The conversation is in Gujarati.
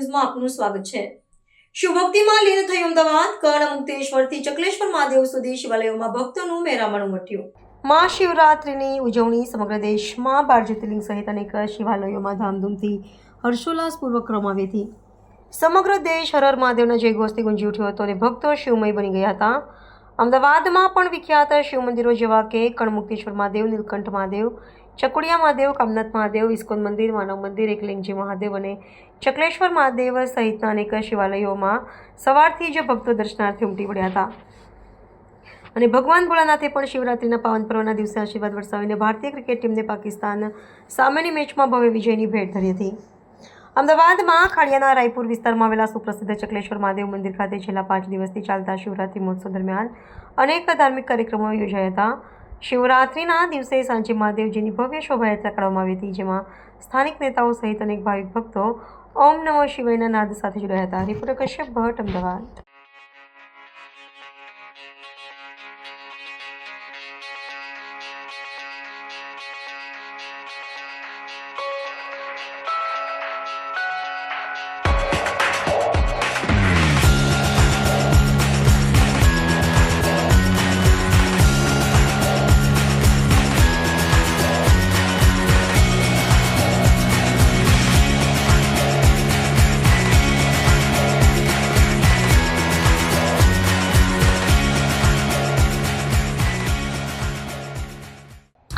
આપનું સ્વાગત છે. શિવભક્તિમાં લીન થયું અમદાવાદ, કર્ણ, મુક્તેશ્વરથી ચકલેશ્વર મહાદેવ સુધી શિવાલયોમાં ભક્તોનું મેરામણ ઉમટ્યું. મહાશિવરાત્રિની ઉજવણી સમગ્ર દેશમાં બાર જ્યોતિર્લિંગ સહિત અનેક શિવાલયોમાં ધામધૂમથી હર્ષોલ્લાસપૂર્વક કરવામાં આવી હતી. સમગ્ર દેશ હર મહાદેવના જય જયઘોષથી ગુંજી ઉઠ્યો હતો અને ભક્તો શિવમય બની ગયા હતા. અમદાવાદમાં પણ વિખ્યાત શિવ મંદિરો જેવા કે કણમુક્તેશ્વર મહાદેવ, નીલકંઠ મહાદેવ, ચકુડિયા મહાદેવ, કામનાથ મહાદેવ, ઇસ્કોન મંદિર, માનવ મંદિર, એકલિંગજી મહાદેવ અને ચકલેશ્વર મહાદેવ સહિતના અનેક શિવાલયોમાં સવારથી જ ભક્તો દર્શનાર્થે ઉમટી પડ્યા હતા. અને ભગવાન ભોળાનાથે પણ શિવરાત્રિના પાવન પર્વના દિવસે આશીર્વાદ વરસાવીને ભારતીય ક્રિકેટ ટીમને પાકિસ્તાન સામેની મેચમાં ભવ્ય વિજયની ભેટ ધરી હતી. અમદાવાદમાં ખાડિયાના રાયપુર વિસ્તારમાં આવેલા સુપ્રસિદ્ધ ચકલેશ્વર મહાદેવ મંદિર ખાતે છેલ્લા પાંચ દિવસથી ચાલતા શિવરાત્રિ મહોત્સવ દરમિયાન અનેક ધાર્મિક કાર્યક્રમો યોજાયા હતા. શિવરાત્રિના દિવસે સાંજે મહાદેવજીની ભવ્ય શોભાયાત્રા કરવામાં આવી હતી, જેમાં સ્થાનિક નેતાઓ સહિત અનેક ભાવિક ભક્તો ઓમ નમો શિવાયના નાદ સાથે જોડાયા હતા. રિપોર્ટર કશ્યપ ભટ્ટ, અમદાવાદ.